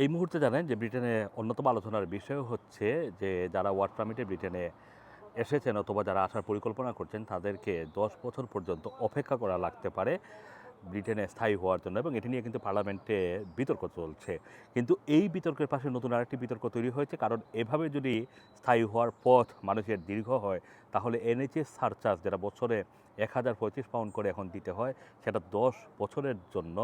এই মুহূর্তে জানেন যে ব্রিটেনে অন্যতম আলোচনার বিষয় হচ্ছে যে যারা ওয়ার্ক পারমিটে ব্রিটেনে এসেছেন অথবা যারা আসার পরিকল্পনা করছেন, তাদেরকে দশ বছর পর্যন্ত অপেক্ষা করা লাগতে পারে ব্রিটেনে স্থায়ী হওয়ার জন্য এবং এটি নিয়ে কিন্তু পার্লামেন্টে বিতর্ক চলছে। কিন্তু এই বিতর্কের পাশে নতুন আরেকটি বিতর্ক তৈরি হয়েছে, কারণ এভাবে যদি স্থায়ী হওয়ার পথ মানুষের দীর্ঘ হয়, তাহলে এনএচএস সারচার্জ যেটা বছরে এক হাজার পঁয়ত্রিশ পাউন্ড করে এখন দিতে হয়, সেটা দশ বছরের জন্য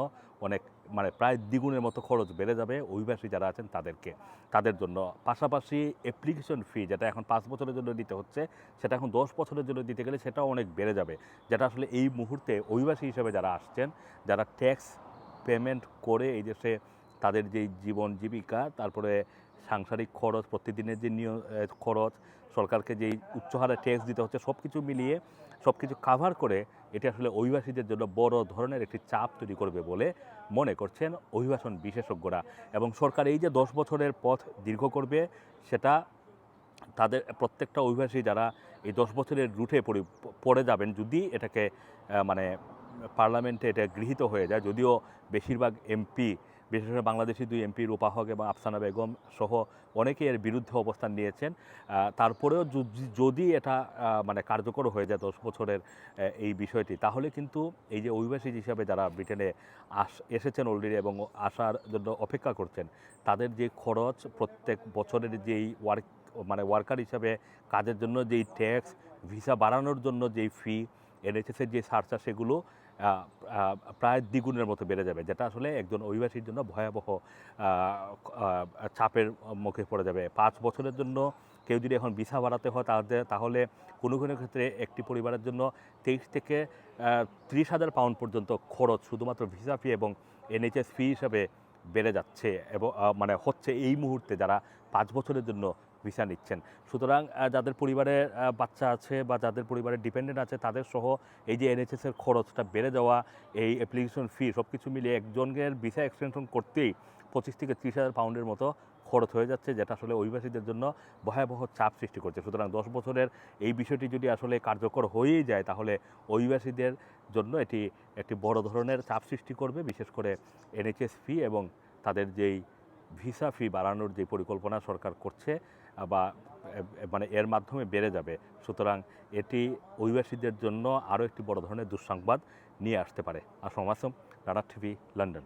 অনেক মানে প্রায় দ্বিগুণের মতো খরচ বেড়ে যাবে অভিবাসী যারা আছেন তাদেরকে। তাদের জন্য। পাশাপাশি অ্যাপ্লিকেশন ফি যেটা এখন পাঁচ বছরের জন্য দিতে হচ্ছে, সেটা এখন দশ বছরের জন্য দিতে গেলে সেটাও অনেক বেড়ে যাবে। যেটা আসলে এই মুহূর্তে অভিবাসী হিসেবে যারা আসছেন, যারা ট্যাক্স পেমেন্ট করে এই দেশে তাদের যেই জীবন জীবিকা, তারপরে সাংসারিক খরচ, প্রতিদিনের যে নিয় খরচ, সরকারকে যেই উচ্চ হারে ট্যাক্স দিতে হচ্ছে সব কিছু মিলিয়ে সব কিছু কাভার করে এটি আসলে অভিবাসীদের জন্য বড় ধরনের একটি চাপ তৈরি করবে বলে মনে করছেন অভিবাসন বিশেষজ্ঞরা। এবং সরকার এই যে দশ বছরের পথ দীর্ঘ করবে, সেটা তাদের প্রত্যেকটা অভিবাসী যারা এই দশ বছরের রুটে পড়ে যাবেন, যদি এটাকে মানে পার্লামেন্টে এটা গৃহীত হয়ে যায়, যদিও বেশিরভাগ এমপি বিশেষ করে বাংলাদেশি দুই এমপি রূপা হক এবং আফসানা বেগম সহ অনেকে এর বিরুদ্ধে অবস্থান নিয়েছেন। তারপরেও যদি- এটা মানে কার্যকর হয়ে যায় দশ বছরের এই বিষয়টি, তাহলে কিন্তু এই যে অভিবাসী হিসাবে যারা ব্রিটেনে আস, এসেছেন অলরেডি এবং আসার জন্য অপেক্ষা করছেন, তাদের যে খরচ প্রত্যেক বছরের যেই ওয়ার্ক মানে ওয়ার্কার হিসাবে কাজের জন্য যেই ট্যাক্স ভিসা বাড়ানোর জন্য যেই ফি এনএচএসের যে সার্চা সেগুলো প্রায় দ্বিগুণের মতো বেড়ে যাবে, যেটা আসলে একজন অভিবাসীর জন্য ভয়াবহ চাপের মুখে পড়ে যাবে। পাঁচ বছরের জন্য কেউ যদি এখন ভিসা বাড়াতে হয় তাহলে তাহলে কোনো কোনো ক্ষেত্রে একটি পরিবারের জন্য তেইশ থেকে ত্রিশ হাজার পাউন্ড পর্যন্ত খরচ শুধুমাত্র ভিসা ফি এবং এনএইচএস ফি হিসাবে বেড়ে যাচ্ছে এবং মানে হচ্ছে এই মুহূর্তে যারা পাঁচ বছরের জন্য ভিসা নিচ্ছেন। সুতরাং যাদের পরিবারে বাচ্চা আছে বা যাদের পরিবারে ডিপেন্ডেন্ট আছে, তাদের সহ এই যে এনএইচএস এর খরচটা বেড়ে যাওয়া, এই অ্যাপ্লিকেশন ফি সব কিছু মিলিয়ে একজনের ভিসা এক্সটেনশন করতেই পঁচিশ থেকে ত্রিশ হাজার পাউন্ডের মতো খরচ হয়ে যাচ্ছে, যেটা আসলে অভিবাসীদের জন্য ভয়াবহ চাপ সৃষ্টি করছে। সুতরাং দশ বছরের এই বিষয়টি যদি আসলে কার্যকর হয়েই যায়, তাহলে অভিবাসীদের জন্য এটি একটি বড় ধরনের চাপ সৃষ্টি করবে, বিশেষ করে এনএইচএস ফি এবং তাদের যেই ভিসা ফি বাড়ানোর যে পরিকল্পনা সরকার করছে বা মানে এর মাধ্যমে বেড়ে যাবে, সুতরাং এটি অভিবাসীদের জন্য আরও একটি বড় ধরনের দুঃসংবাদ নিয়ে আসতে পারে। Assam Assam radar TV, London.